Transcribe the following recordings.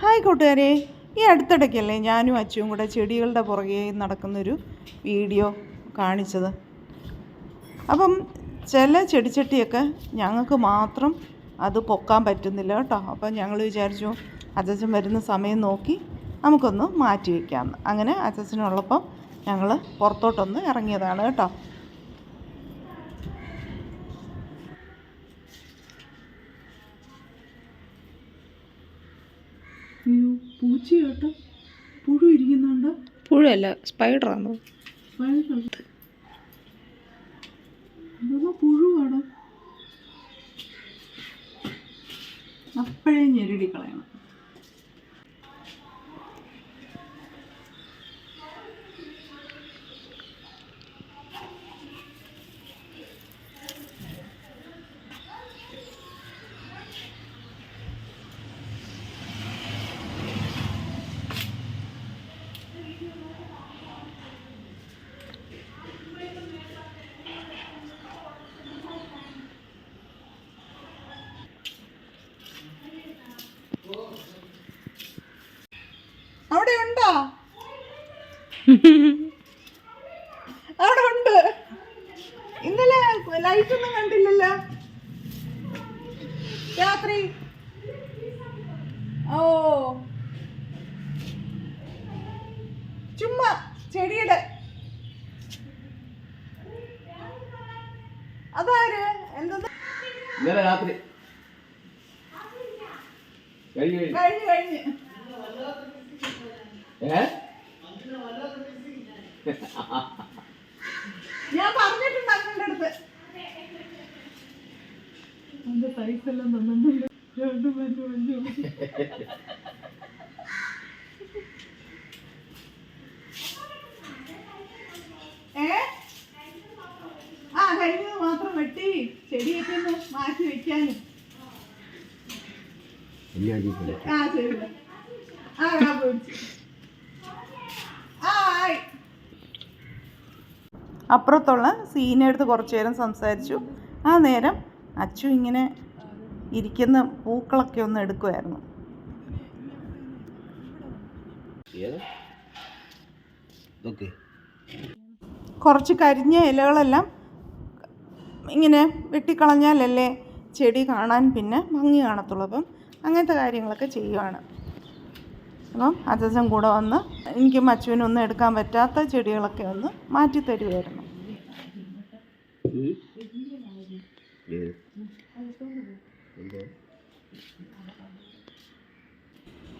Hi കൂട്ടുകാരെ ഈ അടുത്തിടയ്ക്കല്ലേ ഞാനും അച്ചുവും കൂടെ ചെടികളുടെ പുറകെ നടക്കുന്നൊരു വീഡിയോ കാണിച്ചത്. അപ്പം ചില ചെടിച്ചട്ടിയൊക്കെ ഞങ്ങൾക്ക് മാത്രം അത് പൊക്കാൻ പറ്റുന്നില്ല കേട്ടോ. അപ്പം ഞങ്ങൾ വിചാരിച്ചു അച്ഛൻ വരുന്ന സമയം നോക്കി നമുക്കൊന്ന് മാറ്റി വയ്ക്കാമെന്ന് അങ്ങനെ അച്ഛനുള്ളപ്പം ഞങ്ങൾ പുറത്തോട്ടൊന്ന് ഇറങ്ങിയതാണ് കേട്ടോ. പുഴു ഇരിക്കുന്നുണ്ട്? പുഴയല്ല സ്പൈഡറാണോ സ്പൈഡർ പുഴുവാണോ. അപ്പോഴേ ഞെരുടി കളയണം melhorar. ഞാൻ പറഞ്ഞിട്ടുണ്ട് അച്ഛന്റെ അടുത്ത്. എന്റെ പൈസ എല്ലാം തന്നിട്ടുണ്ട് രണ്ട് പേര് വണ്ടി ഏ? ആ കഴിഞ്ഞത് മാത്രം വെട്ടി. ചെടിയൊക്കെ ഒന്ന് മാറ്റി വെക്കാനും. ആ ശരി. ആ കാപ്പ് അപ്പുറത്തുള്ള സീനെടുത്ത് കുറച്ച് നേരം സംസാരിച്ചു. ആ നേരം അച്ചു ഇങ്ങനെ ഇരിക്കുന്ന പൂക്കളൊക്കെ ഒന്ന് എടുക്കുമായിരുന്നു കുറച്ച് കരിഞ്ഞ ഇലകളെല്ലാം ഇങ്ങനെ വെട്ടിക്കളഞ്ഞാലല്ലേ ചെടി കാണാൻ പിന്നെ ഭംഗി കാണത്തുള്ളൂ. അപ്പം അങ്ങനത്തെ കാര്യങ്ങളൊക്കെ ചെയ്യുവാണ്. അപ്പം അച്ഛൻ കൂടെ വന്ന് എനിക്ക് മച്ചുവിനൊന്നും എടുക്കാൻ പറ്റാത്ത ചെടികളൊക്കെ ഒന്ന് മാറ്റി തരുമായിരുന്നു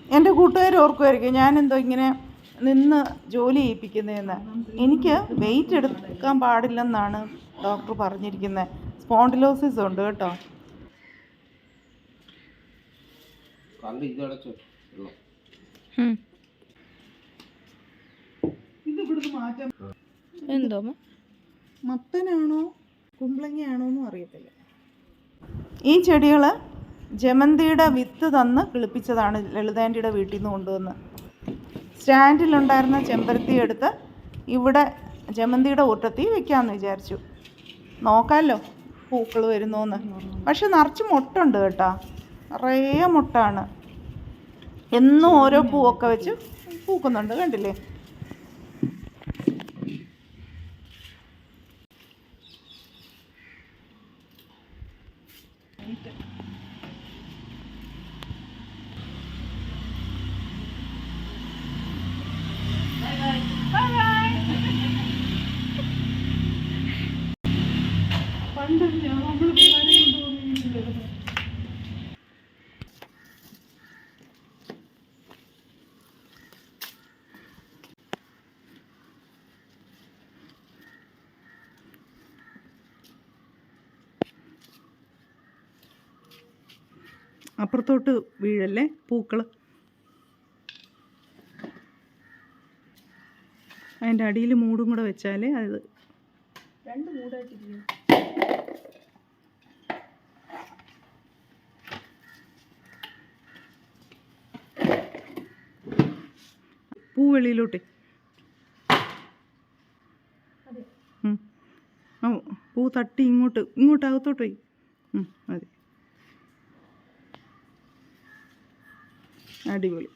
എന്റെ കൂട്ടുകാർ ഓർക്കുമായിരിക്കും ഞാനെന്തോ ഇങ്ങനെ നിന്ന് ജോലി ചെയ്യിപ്പിക്കുന്നതെന്ന്. എനിക്ക് വെയിറ്റ് എടുക്കാൻ പാടില്ലെന്നാണ് ഡോക്ടർ പറഞ്ഞിരിക്കുന്നത് സ്പോണ്ടിലോസിസ് ഉണ്ട് കേട്ടോ. ഇത് ഇവിടുന്ന് മാറ്റാൻ എന്തോ മത്തനാണോ കുമ്പളങ്ങയാണോ എന്നും അറിയത്തില്ല. ഈ ചെടികൾ ജമന്തിയുടെ വിത്ത് തന്ന് കിളിപ്പിച്ചതാണ് ലളിതാന്റിയുടെ വീട്ടിൽ നിന്ന് കൊണ്ടുവന്ന്. സ്റ്റാൻഡിലുണ്ടായിരുന്ന ചെമ്പരത്തി എടുത്ത് ഇവിടെ ജമന്തിയുടെ ഊട്ടത്തി വെക്കാമെന്ന് വിചാരിച്ചു. നോക്കാമല്ലോ പൂക്കൾ വരുന്നോന്ന്. പക്ഷെ നിറച്ച് മുട്ടുണ്ട് കേട്ടോ. നിറയെ മുട്ടാണ്. എന്നും ഓരോ പൂവൊക്കെ വെച്ച് പൂക്കുന്നുണ്ട് കണ്ടില്ലേ? പണ്ട് നമ്മൾ അപ്പുറത്തോട്ട് വീഴല്ലേ പൂക്കൾ അതിന്റെ അടിയിൽ മൂടും കൂടെ വെച്ചാലേ അത് രണ്ട് മൂടായിട്ടിരിക്കും പൂ വെളിയിലോട്ടെ. പൂ തട്ടി ഇങ്ങോട്ട് ഇങ്ങോട്ട് അകത്തോട്ട് പോയി. മതി അടിപൊളി.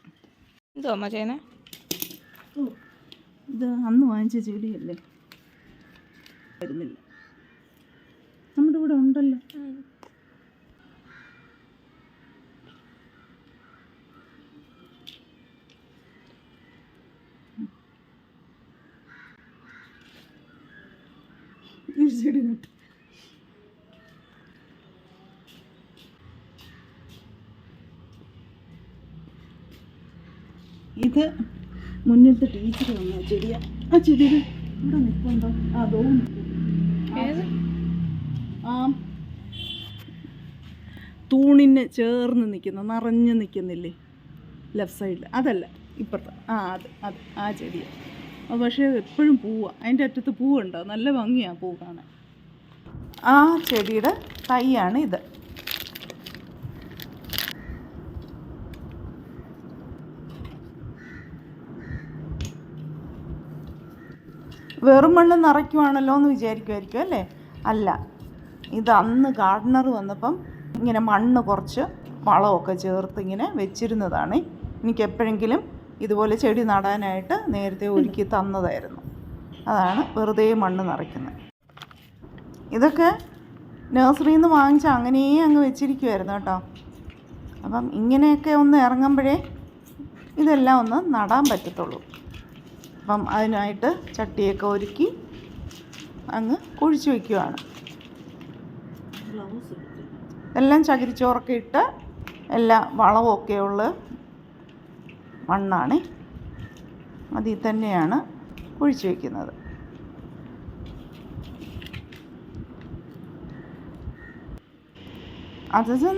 എന്തോ അമ്മ ചെയ്യുന്നേ? ഇത് അന്ന് വാങ്ങിച്ച ചെടിയല്ലേ? വരുന്നില്ല. നമ്മുടെ ഇവിടെ ഉണ്ടല്ലോ. ഈ ചെടി നട്ടു. ഇത് മുന്നിലത്തെ ടീച്ചർ വന്ന ചെടിയ. ആ ചെടി ഇവിടെ നിൽക്കുന്നുണ്ടോ ആ ഏത്? ആ. തൂണിന് ചേർന്ന് നിൽക്കുന്ന നിറഞ്ഞ് നിൽക്കുന്നില്ലേ? ലെഫ്റ്റ് സൈഡിൽ അതല്ല ഇപ്പുറത്ത്. ആ അത് അത് ആ ചെടിയ. പക്ഷേ എപ്പോഴും പൂവാ. അതിന്റെ അറ്റത്ത് പൂവുണ്ടോ? നല്ല ഭംഗിയാണ് പൂ കാണാൻ. ആ ചെടിയുടെ തൈയാണ് ഇത്. വെറും മണ്ണ് നിറയ്ക്കുവാണല്ലോ എന്ന് വിചാരിക്കുമായിരിക്കും അല്ലേ? അല്ല. ഇത് അന്ന് ഗാർഡനർ വന്നപ്പം ഇങ്ങനെ മണ്ണ് കുറച്ച് വളമൊക്കെ ചേർത്ത് ഇങ്ങനെ വെച്ചിരുന്നതാണ്. എനിക്ക് എപ്പോഴെങ്കിലും ഇതുപോലെ ചെടി നടാനായിട്ട് നേരത്തെ ഒരുക്കി തന്നതായിരുന്നു. അതാണ് വെറുതെ മണ്ണ് നിറയ്ക്കുന്നത്. ഇതൊക്കെ നഴ്സറിയിൽ നിന്ന് വാങ്ങിച്ച അങ്ങനെ അങ്ങ് വെച്ചിരിക്കുമായിരുന്നു കേട്ടോ. അപ്പം ഇങ്ങനെയൊക്കെ ഒന്ന് ഇറങ്ങുമ്പോഴേ ഇതെല്ലാം ഒന്ന് നടാൻ പറ്റത്തുള്ളൂ. അപ്പം അതിനായിട്ട് ചട്ടിയൊക്കെ ഒരുക്കി അങ്ങ് കുഴിച്ചു വയ്ക്കുവാണ് എല്ലാം ചകിരിച്ചോറൊക്കെ ഇട്ട് എല്ലാ വളവുമൊക്കെ ഉള്ള മണ്ണാണ് അതിൽ തന്നെയാണ് കുഴിച്ചു വയ്ക്കുന്നത് അച്ഛൻ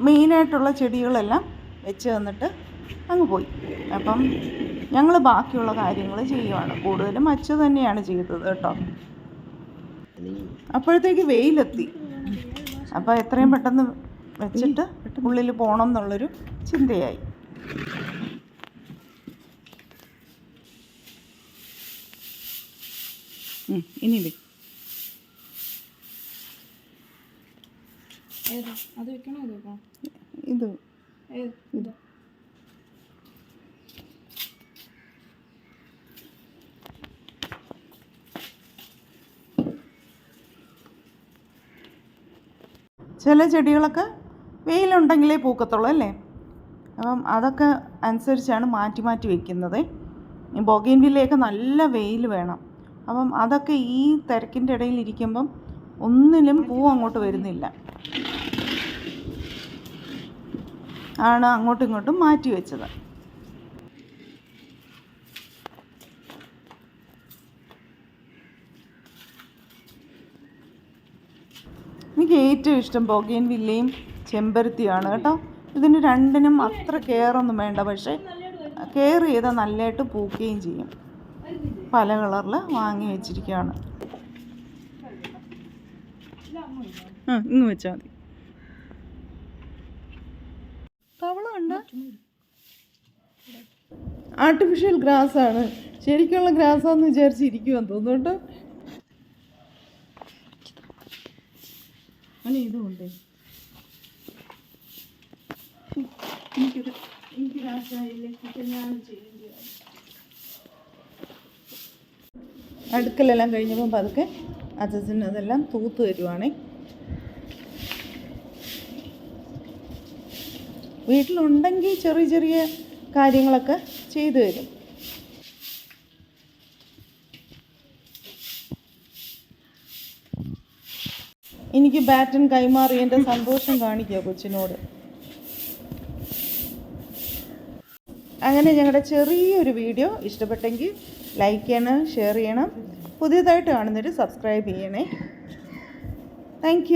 മെയിനായിട്ടുള്ള ചെടികളെല്ലാം വെച്ച് തന്നിട്ട് അങ്ങ് പോയി. അപ്പം ഞങ്ങൾ ബാക്കിയുള്ള കാര്യങ്ങൾ ചെയ്യുവാണ്. കൂടുതലും അച്ചു തന്നെയാണ് ചെയ്തത് കേട്ടോ. അപ്പോഴത്തേക്ക് വെയിലെത്തി. അപ്പോൾ എത്രയും പെട്ടെന്ന് വെച്ചിട്ട് ഉള്ളിൽ പോകണം എന്നുള്ളൊരു ചിന്തയായി ഇനി ഏത്? അത് വെക്കണോ ഇത്. ഇത്. ചില ചെടികളൊക്കെ വെയിലുണ്ടെങ്കിലേ പൂക്കത്തുള്ളൂ അല്ലേ? അപ്പം അതൊക്കെ അനുസരിച്ചാണ് മാറ്റി മാറ്റി വെക്കുന്നത്. ബൊഗൈൻവില്ലയൊക്കെ നല്ല വെയിൽ വേണം. അപ്പം അതൊക്കെ ഈ തിരക്കിന്റെ ഇടയിൽ ഇരിക്കുമ്പം ഒന്നിലും പൂ അങ്ങോട്ട് വരുന്നില്ല. ആണ് അങ്ങോട്ടും ഇങ്ങോട്ടും മാറ്റി വെച്ചത് എനിക്ക് ഏറ്റവും ഇഷ്ടം പുകയും വില്ലയും ചെമ്പരുത്തിയാണ് കേട്ടോ. ഇതിന് രണ്ടിനും അത്ര കെയറൊന്നും വേണ്ട പക്ഷേ കെയർ ചെയ്താൽ നല്ലതായിട്ട് പൂക്കുകയും ചെയ്യും. പല കളറിൽ വാങ്ങി വെച്ചിരിക്കുകയാണ്. ആ ഇങ്ങ് വെച്ചാൽ മതി. ആർട്ടിഫിഷ്യൽ ഗ്രാസ് ആണ്. ശരിക്കുള്ള ഗ്രാസാന്ന് വിചാരിച്ചിരിക്കുമെന്ന് തോന്നുന്നു കേട്ടോ. അല്ല ഇതുകൊണ്ട് എനിക്കൊരു. അടുക്കലെല്ലാം കഴിഞ്ഞപ്പം പതുക്കെ അച്ഛന് അതെല്ലാം തൂത്ത് തരുവാണേ. വീട്ടിലുണ്ടെങ്കിൽ ചെറിയ ചെറിയ കാര്യങ്ങളൊക്കെ ചെയ്തു തരും. എനിക്ക് ബാറ്റൺ കൈമാറി എന്റെ സന്തോഷം കാണിക്കുക കൊച്ചിനോട്. അങ്ങനെ ഞങ്ങളുടെ ചെറിയൊരു വീഡിയോ ഇഷ്ടപ്പെട്ടെങ്കിൽ ലൈക്ക് ചെയ്യണം ഷെയർ ചെയ്യണം. പുതിയതായിട്ട് കാണുന്നവർ സബ്സ്ക്രൈബ് ചെയ്യണേ. താങ്ക്